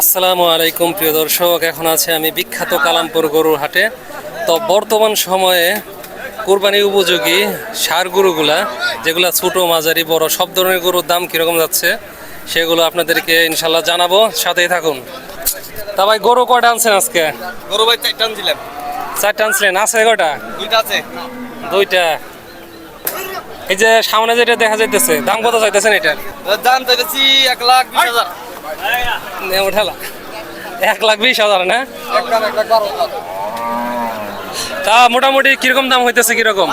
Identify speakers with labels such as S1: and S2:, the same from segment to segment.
S1: আসসালামু আলাইকুম প্রিয় দর্শক। এখন আছে আমি বিখ্যাত কালামপুর গরুর হাটে। তো বর্তমান সময়ে কোরবানি উপযোগী সার গরুগুলা যেগুলা ছোটো মাঝারি বড় সব ধরনের গরুর দাম কীরকম যাচ্ছে সেগুলো আপনাদেরকে ইনশাল্লাহ জানাব। সাথেই থাকুন। তা ভাই গরু কয়টা আনছেন আজকে?
S2: গরু ভাই চারটা আনছিলাম।
S1: চারটা আনছিলেন। আছে কয়টা?
S2: দুইটা আছে।
S1: দুইটা। এই যে সামনে যেটা দেখা যাইতেছে দাম কত চাইতেছেন এটার
S2: ওর দাম চাইতেছি এক লাখ বিশ হাজার।
S1: ওঠালা এক লাখ বিশ হাজার না? তা মোটামুটি কীরকম দাম হইতেছে কীরকম?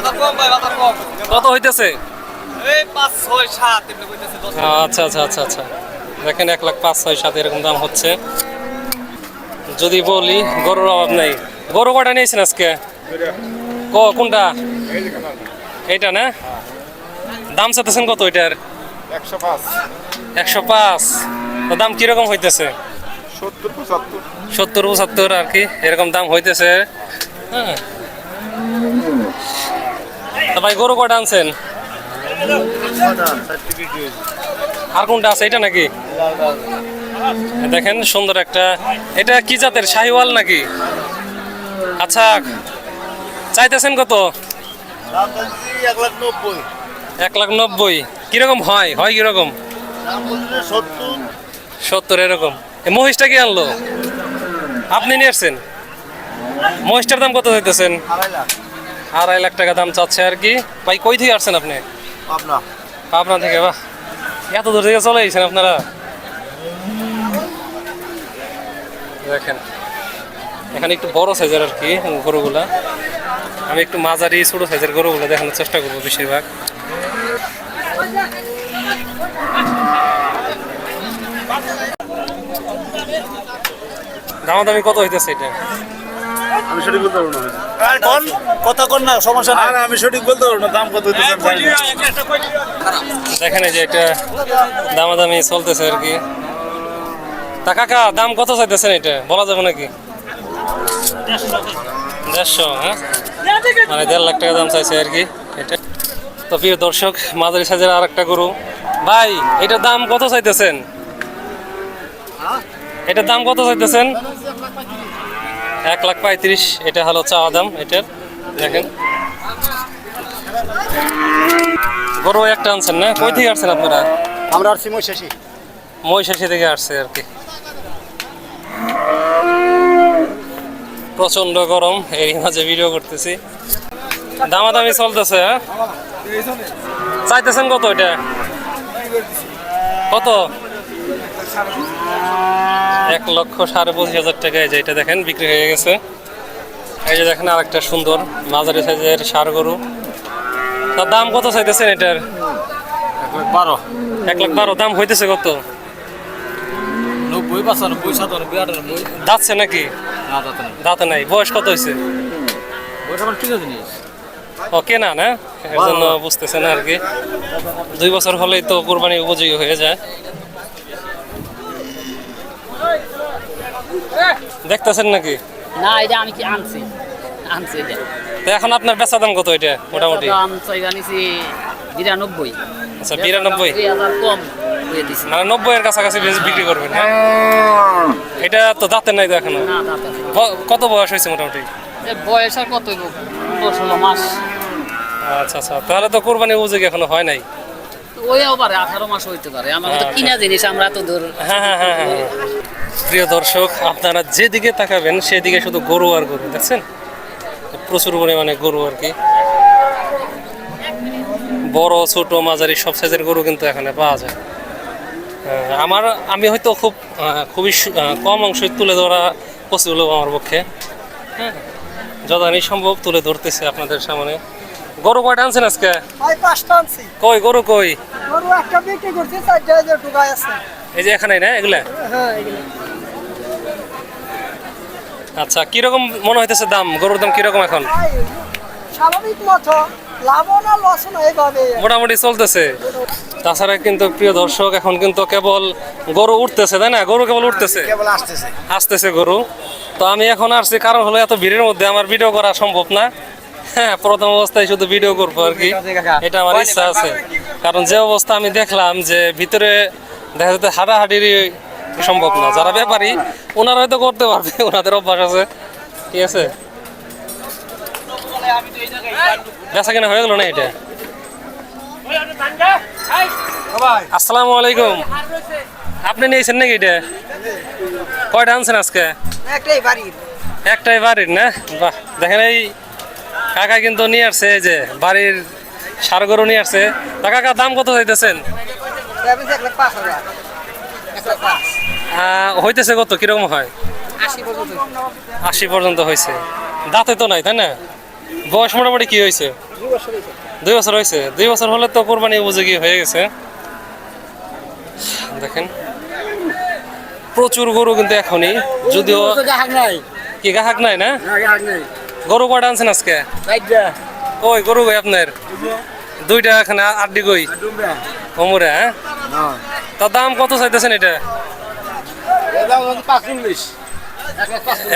S1: কত হইতেছে? আচ্ছা আচ্ছা আচ্ছা আচ্ছা। দেখেন এক লাখ পাঁচ ছয় সাত এরকম দাম হচ্ছে। যদি বলি গরুর অভাব নাই। গরু কটা নিয়েছেন আজকে? ক কোনটা? এইটা না? দাম চাইতেছেন কত এটার?
S3: একশো পাঁচ।
S1: একশো পাঁচ। দাম কীরকম হইতেছে?
S3: সত্তর, পঁচাত্তর
S1: আর কি, এরকম দাম হইতেছে। হ্যাঁ। ভাই, গরু কটা আনছেন? আর কোনটা আছে, এটা নাকি? দেখেন, সুন্দর একটা, এটা কি জাতের, শাহিওয়াল নাকি? আচ্ছা চাইতেছেন কত?
S3: এক লাখ নব্বই।
S1: কীরকম হয়? হয় কীরকম?
S3: সত্তর
S1: এরকম। এ মহিষটা কি আনলো? আপনি নিয়ে আসছেন? মহিষটার দাম কত চাইতেছেন?
S3: আড়াই লাখ
S1: লাখ টাকা দাম চাচ্ছে আর কি। ভাই কই থেকে আসছেন আপনি?
S3: পাবনা।
S1: আপনার থেকে বাহ। এত দূর থেকে চলে গেছেন আপনারা? দেখেন এখানে একটু বড় সাইজের আর কি গরুগুলা। আমি একটু মাঝারি ছোট সাইজের গরুগুলো দেখানোর চেষ্টা করব বেশিরভাগ। দামাদামি কত হইতেছে এটা?
S3: আমি সঠিক বলতে পারব না। কোন? কথা কোন না সমস্যা না আমি সঠিক বলতে পারব না দাম কত হইতেছে আমি জানি না।
S1: দেখেন যে এটা দামাদামি চলতেছে আর কি। তা কাকা দাম কত চাইতেছেন এটা? বলা যাবে নাকি? দেড়শো হ্যাঁ? মানে দেড় লাখ টাকা দাম চাইছে আর কি এটা। তো প্রিয় দর্শক মাঝারি সাইজের আর একটা গরু। ভাই এটার দাম কত চাইতেছেন? এটার দাম কত চাইতেছেন? এক লাখ পঁয়ত্রিশ এটা হলো চাওয়া দাম এটার দেখেন। গরু একটা আনছেন না? কই থেকে আসছেন আপনারা?
S3: আমরা আর সিমই শেষই
S1: মহিষাসী থেকে আসছে আর কি। প্রচণ্ড গরম এই মাঝে ভিডিও করতেছি। দামাদামি চলতেছে হ্যাঁ? চাইতেছেন কত এটা? কত? এক লক্ষ সাড়ে পঁচিশ হাজার টাকা এই যে এটা দেখেন বিক্রি হয়ে গেছে। এই যে দেখেন আরেকটা সুন্দর মাঝারি সাইজের সার গরু। তার দাম কত চাইতেছেন এটার?
S2: বারো।
S1: এক লাখ বারো। দাম হইতেছে কত?
S2: নব্বই পাঁচানব্বই সাতানব্বই আটানব্বই
S1: দাঁতছে নাকি?
S2: দাঁতে নাই।
S1: বয়স কত হয়েছে ও কেনা না? এর জন্য বুঝতেছে না আর কি। দুই বছর হলেই তো কোরবানি উপযোগী হয়ে যায়। দেখতেছেন নাকি?
S4: না এটা আমি কি আনছি? আনছি এটা
S1: তো এখন আপনার বেচা দাম কত এটা মোটামুটি?
S4: দাম নিছি বিরানব্বই।
S1: আচ্ছা বিরানব্বই।
S4: কম
S1: মানে নব্বই এর কাছাকাছি বেশ- বিক্রি করবেন হ্যাঁ? এটা তো দাঁতের নাই তো এখনও। কত বয়স হয়েছে মোটামুটি?
S4: বয়স আর কত? ষোলো মাস।
S1: আচ্ছা আচ্ছা। তাহলে তো কোরবানি উপযোগী এখনও হয় নাই।
S4: ওইও পারে আঠারো মাস হইতে পারে। আমার তো
S1: আচ্ছা।
S4: কিনা জিনিস আমরা তো দূর।
S1: হ্যাঁ হ্যাঁ হ্যাঁ হ্যাঁ। প্রিয় দর্শক আপনারা যেদিকে তাকাবেন সেদিকে শুধু গরু আর গরু দেখছেন? প্রচুর পরিমাণে গরু আর কি। বড় ছোট মাঝারি সব সাইজের গরু কিন্তু এখানে পাওয়া যায়। আমার আমি হয়তো খুব খুবই কম অংশ তুলে ধরা পসিবল আমার পক্ষে। হ্যাঁ যদানি সম্ভব তুলে ধরতেছে আপনাদের সামনে। গরু কয়টা আনছেন আজকে?
S5: ভাই পাঁচটা আনছি।
S1: কই গরু কই?
S5: গরু একটা বিক্রি করছি চারটা হাজার ঢুকাই আছে।
S1: এই যে এখানে না এগুলা?
S5: হ্যাঁ এগুলো।
S1: আচ্ছা কীরকম মনে হইতেছে দাম? গরুর দাম কীরকম এখন?
S5: স্বাভাবিক মতো লাভ না লস না এইভাবে
S1: মোটামুটি চলতেছে। তাছাড়া কিন্তু প্রিয় দর্শক এখন কিন্তু কেবল গরু উঠতেছে তাই না? গরু কেবল উঠতেছে।
S3: কেবল আসতেছে।
S1: আসতেছে গরু। তো আমি এখন আসছি কারণ হলো এত ভিড়ের মধ্যে আমার ভিডিও করা সম্ভব না। হ্যাঁ প্রথম অবস্থায় শুধু ভিডিও করব আর কি। এটা আমার ইচ্ছা আছে। কারণ যে অবস্থা আমি দেখলাম যে ভিতরে দেখা যাচ্ছে হাঁটাহাঁটির সম্ভব না। যারা ব্যাপারী ওনারা হয়তো করতে পারবে ওনাদের অভ্যাস আছে। ঠিক আছে? বেচা কেনা হয়ে গেল না এটা? আসসালামু আলাইকুম। আপনি নিয়েছেন নাকি এটা? কয়টা আনছেন আজকে?
S5: একটাই বাড়ির।
S1: একটাই বাড়ির না? বাহ দেখেন এই কাকা কিন্তু নিয়ে আসছে এই যে বাড়ির সার গরু নিয়ে আসছে। তা কাকা দাম কত চাইতেছেন? হইতেছে কত? কীরকম হয়?
S5: আশি পর্যন্ত
S1: আশি পর্যন্ত হয়েছে দাঁতে তো নাই তাই না? বয়স মোটামুটি কি হয়েছে দুই বছর হয়েছে দুই বছর হলে তো কোরবানি উপযোগী হয়ে গেছে। দেখেন। প্রচুর গরু কিন্তু এখনই যদিও কি গাহাক নাই না? গরু কয়টা আনছেন আজকে? ওই গরু কই আপনার? দুইটা। এখানে আড্ডি কই? অমরে হ্যাঁ? তার দাম কত চাইতেছেন এটা?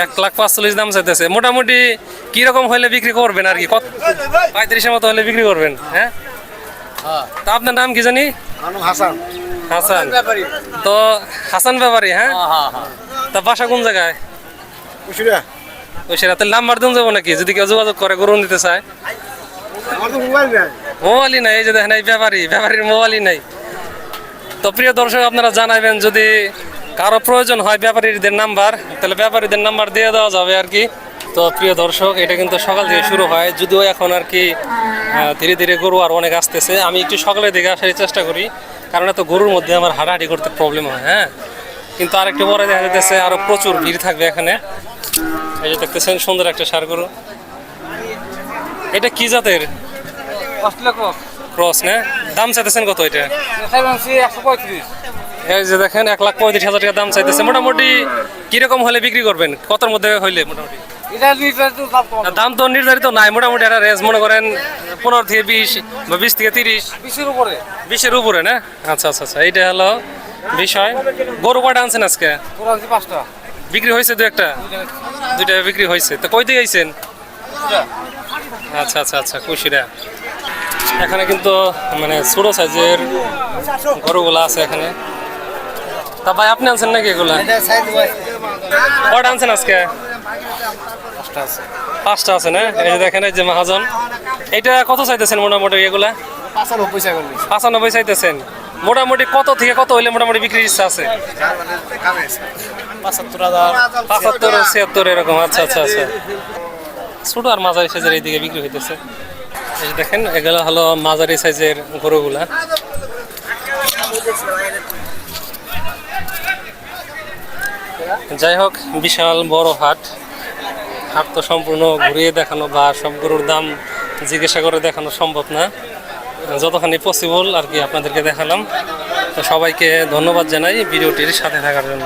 S1: এক লাখ পাঁচচল্লিশ দাম চাইতেছে। মোটামুটি কি রকম হলে বিক্রি করবেন আর কি? কত পঁয়ত্রিশের মতো হলে বিক্রি করবেন হ্যাঁ? তা আপনার নাম কি জানি?
S3: হাসান।
S1: হাসান। তো হাসান ব্যাপারী হ্যাঁ? তা বাসা কোন জায়গায়? ওই নাম্বার দিন যাব নাকি? যদি কেউ যোগাযোগ করে, গরু নিতে চায়। মোবাইলই নাই, এই যে দেখেন, এই ব্যাপারী ব্যাপারীর মোবাইলই নাই। তো প্রিয় দর্শক, আপনারা জানাবেন, যদি কারও প্রয়োজন হয় ব্যাপারীদের নাম্বার, তাহলে ব্যাপারীদের নাম্বার দিয়ে দেওয়া যাবে আর কি। তো প্রিয় দর্শক, এটা কিন্তু সকাল থেকে শুরু হয়, যদিও এখন আর কি ধীরে ধীরে গরু আর অনেক আসতেছে। আমি একটু সকালের দিকে আসার চেষ্টা করি, কারণ এত গরুর মধ্যে আমার হাঁটাহাঁটি করতে প্রবলেম হয় হ্যাঁ। কিন্তু আরেকটু পরে দেখা যাচ্ছে আরও প্রচুর ভিড় থাকবে এখানে। এই যে দেখতেছেন সুন্দর একটা সার গরু। এটা কি জাতের? ক্রস। না? দাম চাইতেছেন কত এটা? এই যে দেখেন এক লাখ পঁয়ত্রিশ হাজার টাকা দাম চাইতেছে। মোটামুটি কীরকম হলে বিক্রি করবেন? কতর মধ্যে হইলে মোটামুটি? দাম তো নির্ধারিত নাই মোটামুটি একটা রেঞ্জ মনে করেন পনেরো থেকে বিশ বা বিশ থেকে তিরিশ।
S2: বিশের উপরে।
S1: বিশের উপরে না? আচ্ছা আচ্ছা আচ্ছা এইটা হলো বিষয়। গরু কয়টা আনছেন আজকে?
S2: পাঁচটা।
S1: বিক্রি হয়েছে দু একটা? দুইটা বিক্রি হয়েছে। তো কই দিয়ে আইছেন? আচ্ছা আচ্ছা আচ্ছা খুশিরা। এখানে কিন্তু মানে ছোট সাইজের গরুগুলো আছে এখানে। তা ভাই আপনি আনছেন নাকি এগুলা? কটা আনছেন আজকে? পাঁচটা আছে। না? এই যে দেখেন এই যে মহাজন। এটা কত চাইতেছেন মোটামুটি এগুলা?
S2: পাঁচানব্বই
S1: চাইতেছেন। মোটামুটি কত থেকে কত হইলে মোটামুটি বিক্রির ইচ্ছা আছে?
S2: পাঁচাত্তর
S1: ছিয়াত্তর এরকম আচ্ছা আচ্ছা আচ্ছা। ছোট আর মাঝারি সাইজের এইদিকে বিক্রি হইতেছে। দেখেন এগুলো হলো মাঝারি সাইজের গরুগুলা। যাই হোক বিশাল বড় হাট। হাট তো সম্পূর্ণ ঘুরিয়ে দেখানো বা সব গরুর দাম জিজ্ঞাসা করে দেখানো সম্ভব না। যতখানি পসিবল আর কি আপনাদেরকে দেখালাম। তো সবাইকে ধন্যবাদ জানাই ভিডিওটির সাথে থাকার জন্য।